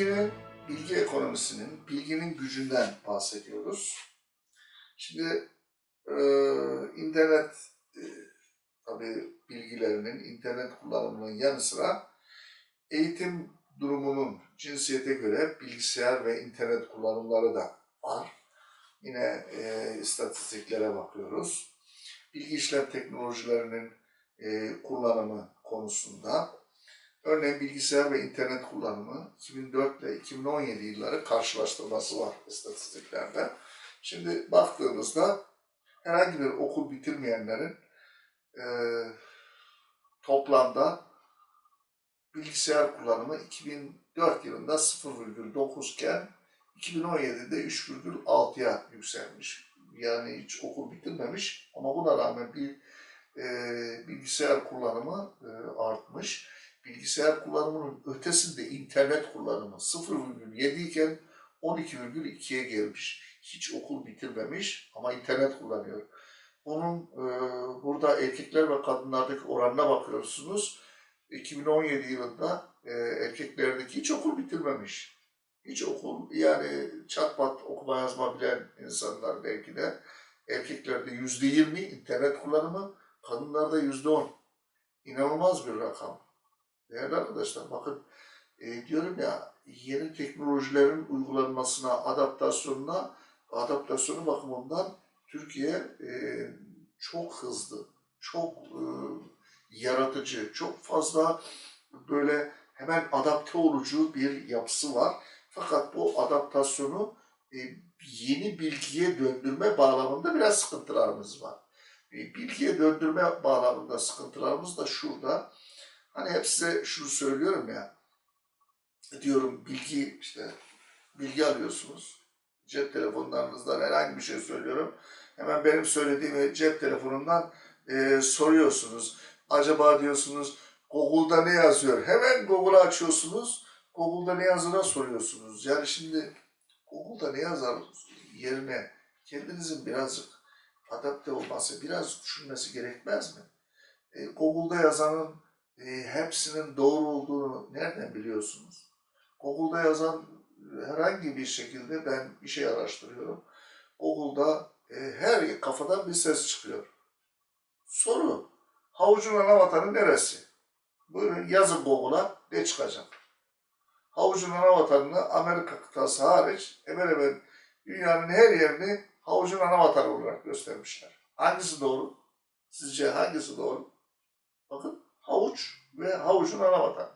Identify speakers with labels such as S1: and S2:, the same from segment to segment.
S1: bilginin, bilgi ekonomisinin, bilginin gücünden bahsediyoruz. Şimdi e, internet e, tabii bilgilerinin, internet kullanımının yanı sıra eğitim durumunun cinsiyete göre bilgisayar ve internet kullanımları da var. Yine e, istatistiklere bakıyoruz. Bilgi işlem teknolojilerinin e, kullanımı konusunda örneğin bilgisayar ve internet kullanımı 2004 ile 2017 yılları karşılaştırması var istatistiklerde. Şimdi baktığımızda herhangi bir okul bitirmeyenlerin e, toplamda bilgisayar kullanımı 2004 yılında 0,9 iken 2017'de 3,6'ya yükselmiş. Yani hiç okul bitirmemiş ama buna rağmen bir e, bilgisayar kullanımı e, artmış. Bilgisayar kullanımının ötesinde internet kullanımı 0,7 iken 12,2'ye gelmiş. Hiç okul bitirmemiş ama internet kullanıyor. Bunun e, burada erkekler ve kadınlardaki oranına bakıyorsunuz. 2017 yılında e, erkeklerdeki hiç okul bitirmemiş. Hiç okul yani çatpat okuma yazma bilen insanlar belki de erkeklerde yüzde yirmi internet kullanımı, kadınlarda yüzde on. İnanılmaz bir rakam. Değerli arkadaşlar bakın e, diyorum ya yeni teknolojilerin uygulanmasına, adaptasyonuna, adaptasyonu bakımından Türkiye e, çok hızlı, çok e, yaratıcı, çok fazla böyle hemen adapte olucu bir yapısı var. Fakat bu adaptasyonu e, yeni bilgiye döndürme bağlamında biraz sıkıntılarımız var. E, bilgiye döndürme bağlamında sıkıntılarımız da şurada. Hani hep size şunu söylüyorum ya, diyorum bilgi işte bilgi alıyorsunuz. Cep telefonlarınızdan herhangi bir şey söylüyorum. Hemen benim söylediğimi cep telefonundan e, soruyorsunuz. Acaba diyorsunuz Google'da ne yazıyor? Hemen Google'ı açıyorsunuz. Google'da ne yazına soruyorsunuz. Yani şimdi Google'da ne yazar yerine kendinizin birazcık adapte olması, biraz düşünmesi gerekmez mi? E, Google'da yazanın e, hepsinin doğru olduğunu nereden biliyorsunuz? Google'da yazan herhangi bir şekilde ben bir şey araştırıyorum. Google'da e, her kafadan bir ses çıkıyor. Soru, havucun ana vatanı neresi? Buyurun yazın Google'a ne çıkacak? Havucun ana vatanını Amerika kıtası hariç hemen hemen dünyanın her yerini havucun ana vatanı olarak göstermişler. Hangisi doğru? Sizce hangisi doğru? Bakın havuç ve havucun ana vatanı.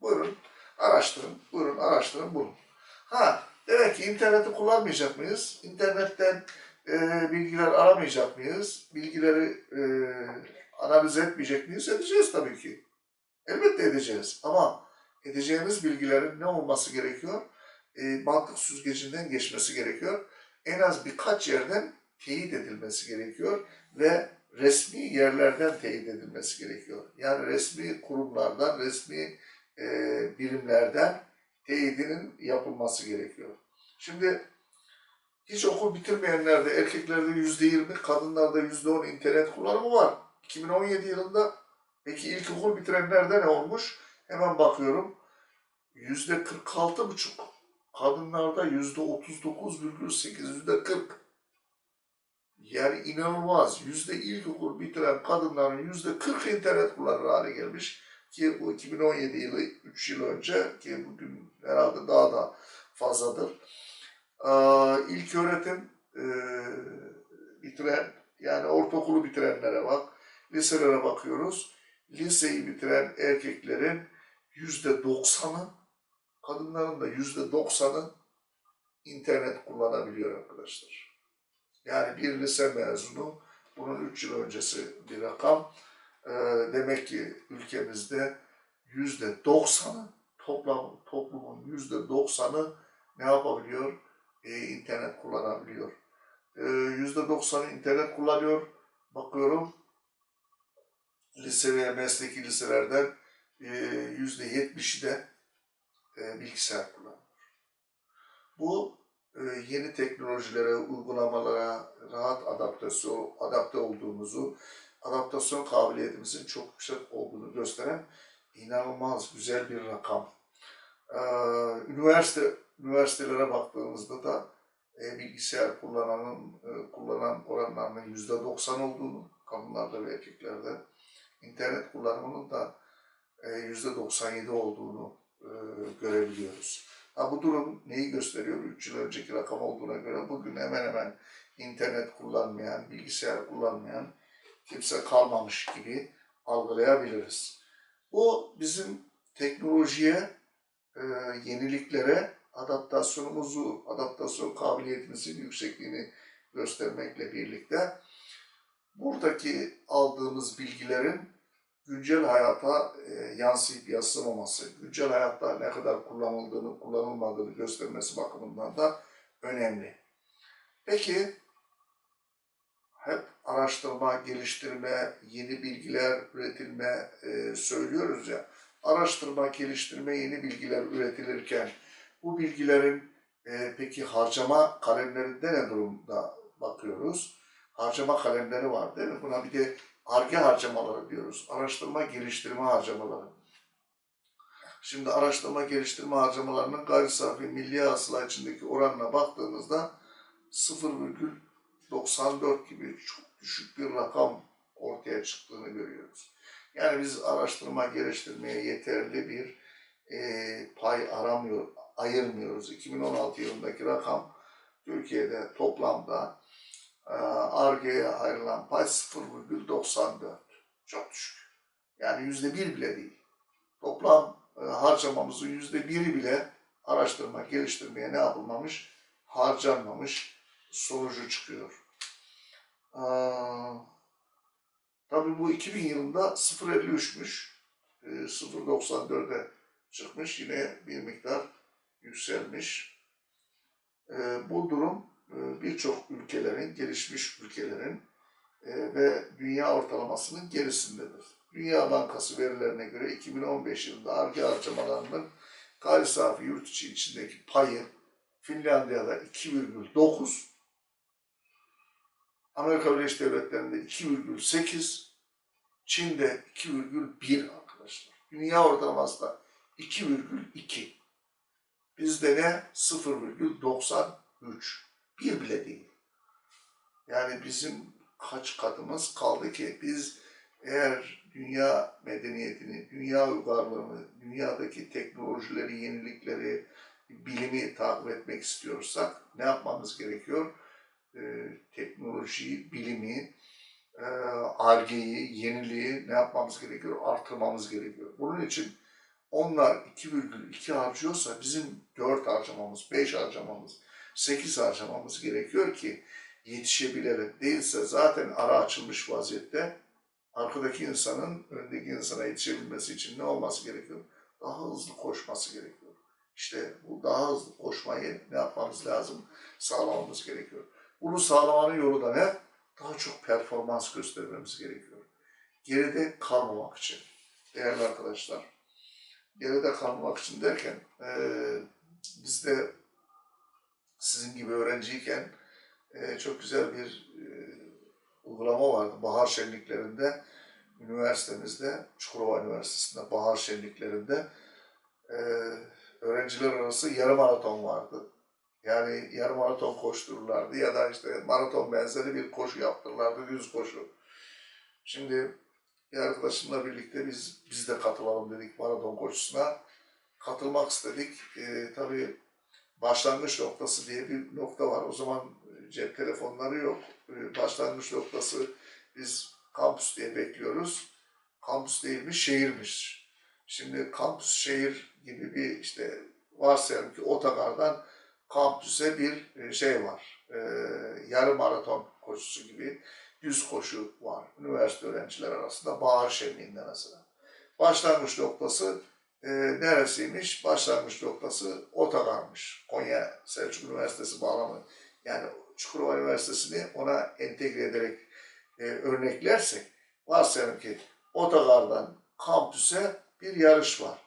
S1: Buyurun araştırın, buyurun araştırın, bulun. Ha, demek ki interneti kullanmayacak mıyız? İnternetten e, bilgiler aramayacak mıyız? Bilgileri e, analiz etmeyecek miyiz? Edeceğiz tabii ki. Elbette edeceğiz ama edeceğimiz bilgilerin ne olması gerekiyor? E, mantık süzgecinden geçmesi gerekiyor. En az birkaç yerden teyit edilmesi gerekiyor ve resmi yerlerden teyit edilmesi gerekiyor. Yani resmi kurumlardan, resmi e, birimlerden teyidinin yapılması gerekiyor. Şimdi hiç okul bitirmeyenlerde erkeklerde yüzde yirmi, kadınlarda yüzde on internet kullanımı var. 2017 yılında peki ilkokul bitirenlerde ne olmuş? Hemen bakıyorum. Yüzde 46 buçuk. Kadınlarda yüzde 39,8, yüzde 40. Yani inanılmaz. Yüzde ilkokul bitiren kadınların yüzde 40 internet kullanır hale gelmiş. Ki bu 2017 yılı 3 yıl önce ki bugün herhalde daha da fazladır. Ee, ilk öğretim e, bitiren yani ortaokulu bitirenlere bak, liselere bakıyoruz. Liseyi bitiren erkeklerin yüzde doksanı, kadınların da yüzde doksanı internet kullanabiliyor arkadaşlar. Yani bir lise mezunu, bunun üç yıl öncesi bir rakam. Ee, demek ki ülkemizde yüzde doksanı, toplam toplumun yüzde doksanı ne yapabiliyor? Ee, internet kullanabiliyor. Ee, Yüzde doksanı internet kullanıyor. Bakıyorum lise ve mesleki liselerden e, yüzde yetmişi de e, bilgisayar kullanıyor. Bu e, yeni teknolojilere, uygulamalara rahat adaptasyon, adapte olduğumuzu, adaptasyon kabiliyetimizin çok yüksek olduğunu gösteren inanılmaz güzel bir rakam. Ee, üniversite üniversitelere baktığımızda da e, bilgisayar kullananın e, kullanan oranlarının yüzde 90 olduğunu kadınlarda ve erkeklerde internet kullanımının da e, yüzde 97 olduğunu görebiliyoruz. Ha, bu durum neyi gösteriyor? 3 yıl önceki rakam olduğuna göre bugün hemen hemen internet kullanmayan, bilgisayar kullanmayan kimse kalmamış gibi algılayabiliriz. Bu bizim teknolojiye, e, yeniliklere adaptasyonumuzu, adaptasyon kabiliyetimizin yüksekliğini göstermekle birlikte buradaki aldığımız bilgilerin güncel hayata e, yansıyıp yansımaması, güncel hayatta ne kadar kullanıldığını, kullanılmadığını göstermesi bakımından da önemli. Peki hep araştırma, geliştirme, yeni bilgiler üretilme e, söylüyoruz ya. Araştırma, geliştirme, yeni bilgiler üretilirken bu bilgilerin e, peki harcama kalemlerinde ne durumda bakıyoruz? Harcama kalemleri var değil mi? Buna bir de ARGE harcamaları diyoruz. Araştırma, geliştirme harcamaları. Şimdi araştırma, geliştirme harcamalarının gayri safi milli hasıla içindeki oranına baktığımızda 0,94 gibi çok düşük bir rakam ortaya çıktığını görüyoruz. Yani biz araştırma, geliştirmeye yeterli bir e, pay aramıyor, ayırmıyoruz. 2016 yılındaki rakam Türkiye'de toplamda ARGE'ye ayrılan pay 0,94. Çok düşük. Yani yüzde bir bile değil. Toplam e, harcamamızın yüzde biri bile araştırma, geliştirmeye ne yapılmamış? Harcanmamış sonucu çıkıyor. Aa, tabii bu 2000 yılında 0.53'müş. E, 0.94'e çıkmış. Yine bir miktar yükselmiş. Bu durum birçok ülkelerin, gelişmiş ülkelerin e, ve dünya ortalamasının gerisindedir. Dünya Bankası verilerine göre 2015 yılında ARGE harcamalarının gayri safi yurt içi içindeki payı Finlandiya'da 2,9, Amerika Birleşik Devletleri'nde 2,8, Çin'de 2,1 arkadaşlar. Dünya ortalaması da 2,2. Bizde ne? 0,93. Bir bile değil. Yani bizim kaç katımız kaldı ki biz eğer dünya medeniyetini, dünya uygarlığını, dünyadaki teknolojileri, yenilikleri, bilimi takip etmek istiyorsak ne yapmamız gerekiyor? Ee, teknolojiyi, bilimi, e, argeyi, yeniliği ne yapmamız gerekiyor? Artırmamız gerekiyor. Bunun için onlar 2,2 harcıyorsa bizim 4 harcamamız, 5 harcamamız, 8 harcamamız gerekiyor ki yetişebilelim. Değilse zaten ara açılmış vaziyette arkadaki insanın öndeki insana yetişebilmesi için ne olması gerekiyor? Daha hızlı koşması gerekiyor. İşte bu daha hızlı koşmayı ne yapmamız lazım? Sağlamamız gerekiyor. Bunu sağlamanın yolu da ne? Daha çok performans göstermemiz gerekiyor. Geride kalmamak için. Değerli arkadaşlar, geride kalmamak için derken e, biz de sizin gibi öğrenciyken e, çok güzel bir e, uygulama vardı. Bahar şenliklerinde üniversitemizde, Çukurova Üniversitesi'nde bahar şenliklerinde e, öğrenciler arası yarım maraton vardı. Yani yarım maraton koştururlardı ya da işte maraton benzeri bir koşu yaptırırlardı, düz koşu. Şimdi bir arkadaşımla birlikte biz biz de katılalım dedik maraton koşusuna. Katılmak istedik. E, tabii başlangıç noktası diye bir nokta var. O zaman cep telefonları yok. E, başlangıç noktası biz kampüs diye bekliyoruz. Kampüs değilmiş, şehirmiş. Şimdi kampüs şehir gibi bir işte varsayalım ki otogardan kampüse bir e, şey var. E, yarım maraton koşusu gibi düz koşu var. Üniversite öğrenciler arasında bahar şenliğinde mesela. Başlangıç noktası e, neresiymiş? Başlangıç noktası otogarmış. Konya Selçuk Üniversitesi bağlamı. Yani Çukurova Üniversitesi'ni ona entegre ederek e, örneklersek varsayalım ki otogardan kampüse bir yarış var.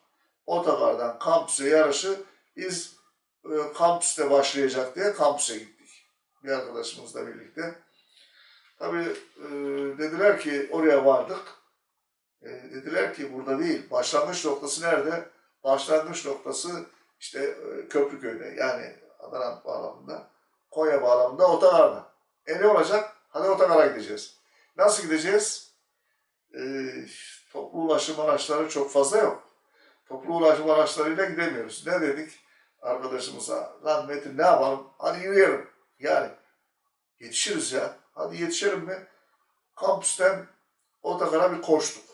S1: Otogardan kampüse yarışı biz e, kampüste başlayacak diye kampüse gittik. Bir arkadaşımızla birlikte. Tabii e, dediler ki oraya vardık. E, dediler ki burada değil. Başlangıç noktası nerede? Başlangıç noktası işte e, Köprüköy'de yani Adana bağlamında, Konya bağlamında otogarda. E ne olacak? Hadi otogara gideceğiz. Nasıl gideceğiz? Ee, toplu ulaşım araçları çok fazla yok. Toplu ulaşım araçlarıyla gidemiyoruz. Ne dedik arkadaşımıza? Lan Metin ne yapalım? Hadi yürüyelim. Yani yetişiriz ya. Hadi yetişelim mi? Kampüsten otogara bir koştuk.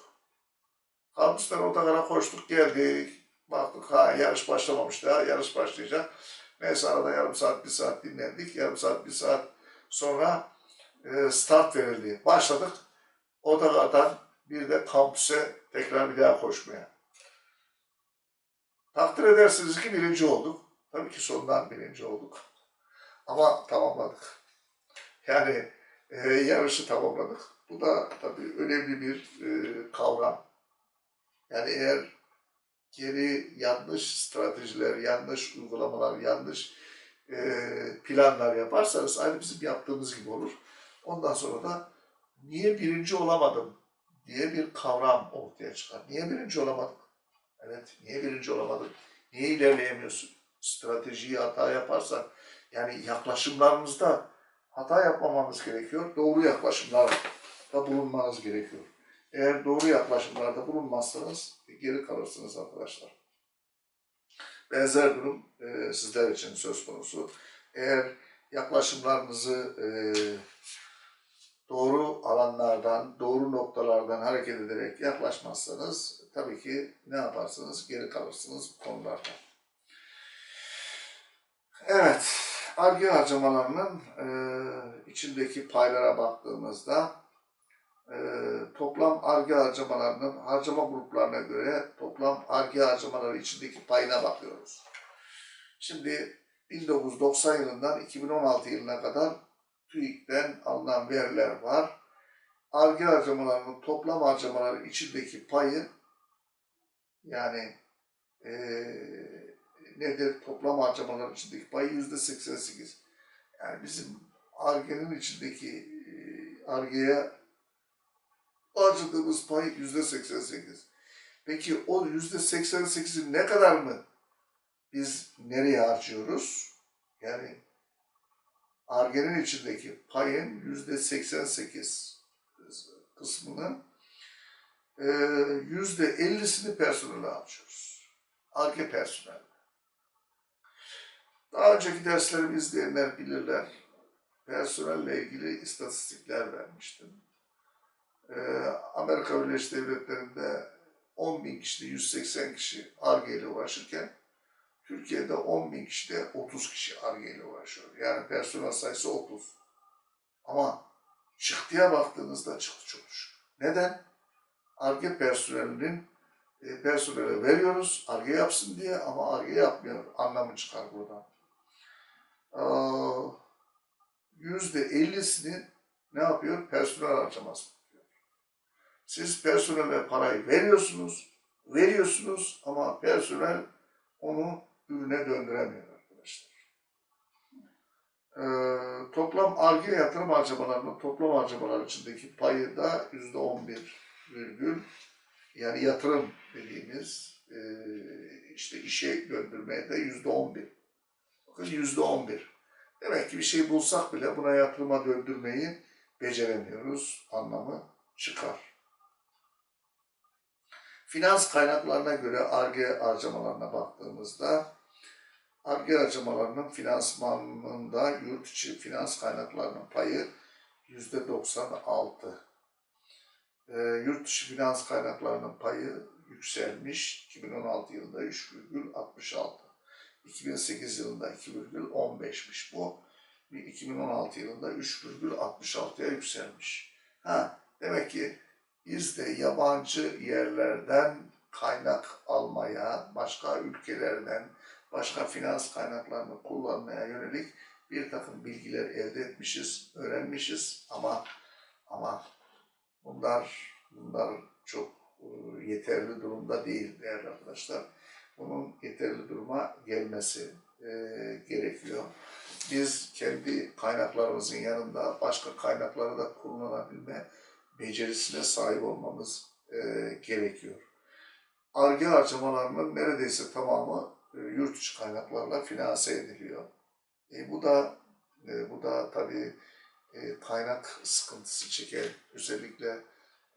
S1: Kampüsten otogara koştuk geldik. Baktık ha yarış başlamamış daha. Yarış başlayacak. Neyse arada yarım saat bir saat dinlendik. Yarım saat bir saat sonra e, start verildi. Başladık. Otogardan bir de kampüse tekrar bir daha koşmaya. Takdir edersiniz ki birinci olduk. Tabii ki sondan birinci olduk. Ama tamamladık. Yani e, yarışı tamamladık. Bu da tabii önemli bir e, kavram. Yani eğer geri yanlış stratejiler, yanlış uygulamalar, yanlış e, planlar yaparsanız aynı bizim yaptığımız gibi olur. Ondan sonra da niye birinci olamadım diye bir kavram ortaya çıkar. Niye birinci olamadık? Evet, niye birinci olamadık? Niye ilerleyemiyorsun? Stratejiyi hata yaparsan, yani yaklaşımlarımızda hata yapmamamız gerekiyor. Doğru yaklaşımlarda bulunmanız gerekiyor. Eğer doğru yaklaşımlarda bulunmazsanız geri kalırsınız arkadaşlar. Benzer durum e, sizler için söz konusu. Eğer yaklaşımlarınızı e, doğru alanlardan, doğru noktalardan hareket ederek yaklaşmazsanız tabii ki ne yaparsınız? Geri kalırsınız konularda. Evet, arge harcamalarının e, içindeki paylara baktığımızda e, toplam arge harcamalarının harcama gruplarına göre toplam arge harcamaları içindeki payına bakıyoruz. Şimdi 1990 yılından 2016 yılına kadar TÜİK'ten alınan veriler var. Arge harcamalarının toplam harcamaları içindeki payı yani e, nedir toplam harcamalar içindeki payı yüzde 88. Yani bizim Arge'nin içindeki e, Arge'ye harcadığımız pay yüzde 88. Peki o yüzde 88'in ne kadar mı biz nereye harcıyoruz? Yani Arge'nin içindeki payın yüzde 88 kısmını e, yüzde 50'sini personele harcıyoruz. Arge personel. Daha önceki derslerimi izleyenler bilirler. Personelle ilgili istatistikler vermiştim. Ee, Amerika Birleşik Devletleri'nde 10 bin kişide 180 kişi ARGE ile uğraşırken Türkiye'de 10 bin kişide 30 kişi ARGE ile uğraşıyor. Yani personel sayısı 30. Ama çıktıya baktığınızda çıktı çok düşük. Neden? ARGE personelinin e, personele veriyoruz ARGE yapsın diye ama ARGE yapmıyor. Anlamı çıkar buradan. Yüzde 50'sini ne yapıyor? Personel harcaması. Siz personele parayı veriyorsunuz, veriyorsunuz ama personel onu ürüne döndüremiyor arkadaşlar. Ee, toplam arge yatırım harcamalarının toplam harcamalar içindeki payı da yüzde on bir virgül yani yatırım dediğimiz e, işte işe döndürmeye de yüzde on bir. Bakın yüzde on bir. Demek ki bir şey bulsak bile buna yatırıma döndürmeyi beceremiyoruz anlamı çıkar. Finans kaynaklarına göre ARGE harcamalarına baktığımızda ARGE harcamalarının finansmanında yurt içi finans kaynaklarının payı yüzde 96. E, yurt dışı finans kaynaklarının payı yükselmiş. 2016 yılında 3,66. 2008 yılında 2,15'miş bu. 2016 yılında 3,66'ya yükselmiş. Ha, demek ki biz de yabancı yerlerden kaynak almaya, başka ülkelerden, başka finans kaynaklarını kullanmaya yönelik bir takım bilgiler elde etmişiz, öğrenmişiz ama ama bunlar bunlar çok e, yeterli durumda değil değerli arkadaşlar. Bunun yeterli duruma gelmesi e, gerekiyor. Biz kendi kaynaklarımızın yanında başka kaynakları da kullanabilme becerisine sahip olmamız e, gerekiyor. Arge harcamalarının neredeyse tamamı e, yurt içi kaynaklarla finanse ediliyor. E, bu da e, bu da tabii e, kaynak sıkıntısı çeken, özellikle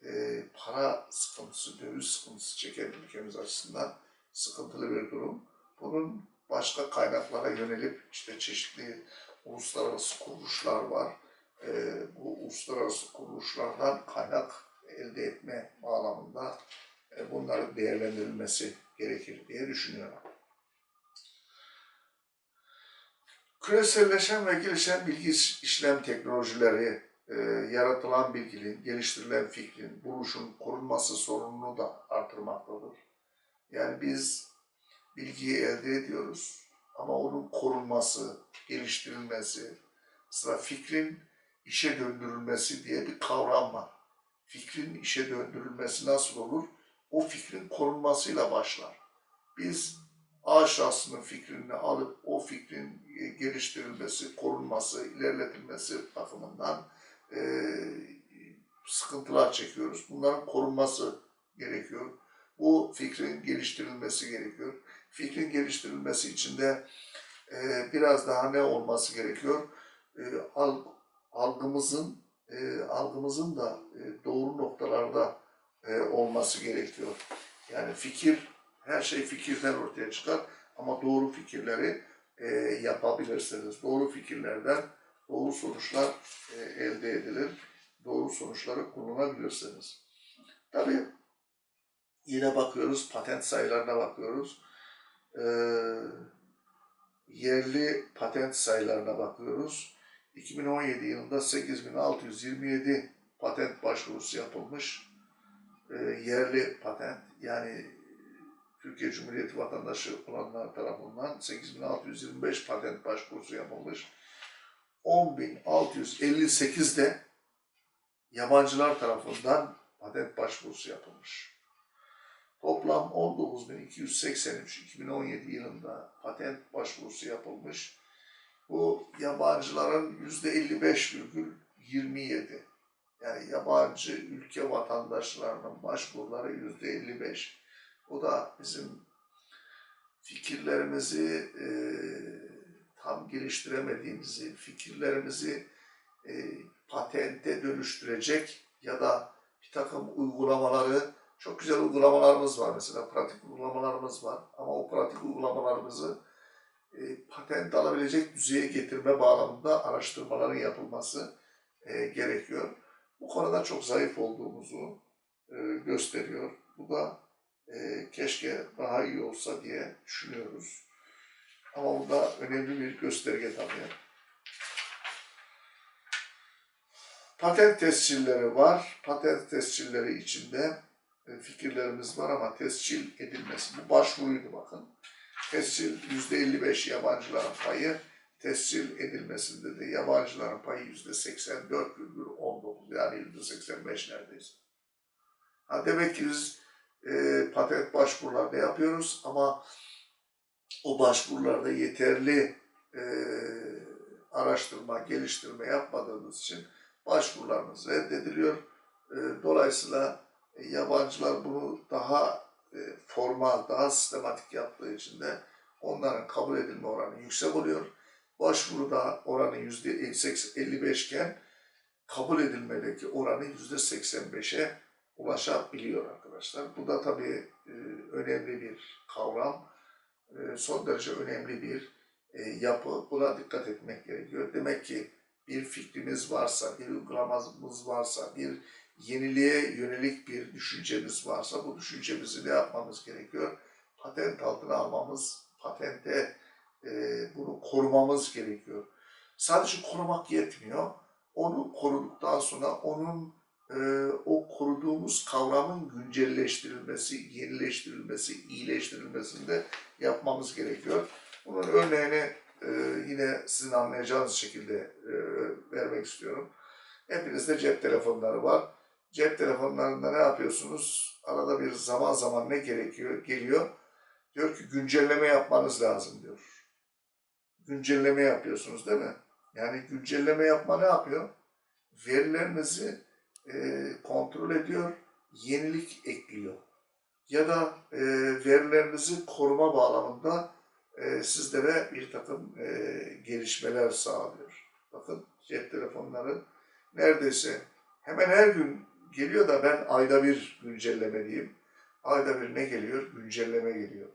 S1: e, para sıkıntısı, döviz sıkıntısı çeken ülkemiz açısından sıkıntılı bir durum. Bunun başka kaynaklara yönelip işte çeşitli uluslararası kuruluşlar var. E, bu uluslararası kuruluşlardan kaynak elde etme bağlamında e, bunların değerlendirilmesi gerekir diye düşünüyorum. Küreselleşen ve gelişen bilgi iş- işlem teknolojileri, e, yaratılan bilginin, geliştirilen fikrin, buluşun korunması sorununu da artırmaktadır. Yani biz bilgiyi elde ediyoruz ama onun korunması, geliştirilmesi, sıra fikrin işe döndürülmesi diye bir kavram var. Fikrin işe döndürülmesi nasıl olur? O fikrin korunmasıyla başlar. Biz A şahsının fikrini alıp o fikrin e, geliştirilmesi, korunması, ilerletilmesi bakımından e, sıkıntılar çekiyoruz. Bunların korunması gerekiyor. Bu fikrin geliştirilmesi gerekiyor. Fikrin geliştirilmesi için de e, biraz daha ne olması gerekiyor? E, al- algımızın e, algımızın da e, doğru noktalarda e, olması gerekiyor. Yani fikir, her şey fikirden ortaya çıkar ama doğru fikirleri e, yapabilirsiniz. Doğru fikirlerden doğru sonuçlar e, elde edilir. Doğru sonuçları kullanabilirsiniz. Tabii yine bakıyoruz, patent sayılarına bakıyoruz. Ee, yerli patent sayılarına bakıyoruz. 2017 yılında 8627 patent başvurusu yapılmış. Ee, yerli patent yani Türkiye Cumhuriyeti vatandaşı olanlar tarafından 8625 patent başvurusu yapılmış. 10.658 de yabancılar tarafından patent başvurusu yapılmış. Toplam 19.283 2017 yılında patent başvurusu yapılmış. Bu yabancıların %55,27 yani yabancı ülke vatandaşlarının başvuruları %55. Bu da bizim fikirlerimizi e, tam geliştiremediğimizi, fikirlerimizi e, patente dönüştürecek ya da bir takım uygulamaları, çok güzel uygulamalarımız var mesela, pratik uygulamalarımız var ama o pratik uygulamalarımızı e, patent alabilecek düzeye getirme bağlamında araştırmaların yapılması e, gerekiyor. Bu konuda çok zayıf olduğumuzu e, gösteriyor. Bu da e, keşke daha iyi olsa diye düşünüyoruz. Ama bu da önemli bir gösterge tabii. Patent tescilleri var. Patent tescilleri içinde e, fikirlerimiz var ama tescil edilmesi. Bu başvuruydu bakın. Tescil %55 yabancıların payı. Tescil edilmesinde de yabancıların payı %84,19 yani %85 neredeyse. Ha demek ki biz e, patent başvurularda yapıyoruz ama o başvurularda yeterli e, araştırma, geliştirme yapmadığımız için başvurularımız reddediliyor. E, dolayısıyla e, yabancılar bunu daha formal, daha sistematik yaptığı için de onların kabul edilme oranı yüksek oluyor. Başvuruda oranı yüzde 55 iken kabul edilmedeki oranı yüzde 85'e ulaşabiliyor arkadaşlar. Bu da tabii e, önemli bir kavram, e, son derece önemli bir e, yapı. Buna dikkat etmek gerekiyor. Demek ki bir fikrimiz varsa, bir uygulamamız varsa, bir yeniliğe yönelik bir düşüncemiz varsa bu düşüncemizi ne yapmamız gerekiyor? Patent altına almamız, patente e, bunu korumamız gerekiyor. Sadece korumak yetmiyor. Onu koruduktan sonra onun e, o koruduğumuz kavramın güncelleştirilmesi, yenileştirilmesi, iyileştirilmesini de yapmamız gerekiyor. Bunun örneğini e, yine sizin anlayacağınız şekilde e, vermek istiyorum. Hepinizde cep telefonları var. Cep telefonlarında ne yapıyorsunuz? Arada bir zaman zaman ne gerekiyor? Geliyor. Diyor ki güncelleme yapmanız lazım diyor. Güncelleme yapıyorsunuz değil mi? Yani güncelleme yapma ne yapıyor? Verilerinizi e, kontrol ediyor, yenilik ekliyor. Ya da e, verilerinizi koruma bağlamında e, sizlere bir takım e, gelişmeler sağlıyor. Bakın cep telefonları neredeyse hemen her gün geliyor da ben ayda bir güncelleme diyeyim. Ayda bir ne geliyor? Güncelleme geliyor.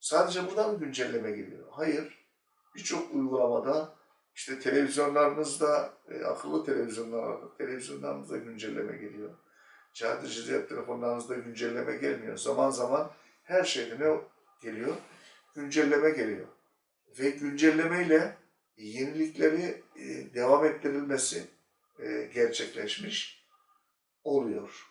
S1: Sadece buradan mı güncelleme geliyor? Hayır. Birçok uygulamada işte televizyonlarınızda, e, akıllı televizyonlar, televizyonlarınızda güncelleme geliyor. Caddeci cep telefonlarınızda güncelleme gelmiyor. Zaman zaman her şeyde ne geliyor? Güncelleme geliyor. Ve güncellemeyle yenilikleri e, devam ettirilmesi e, gerçekleşmiş oluyor.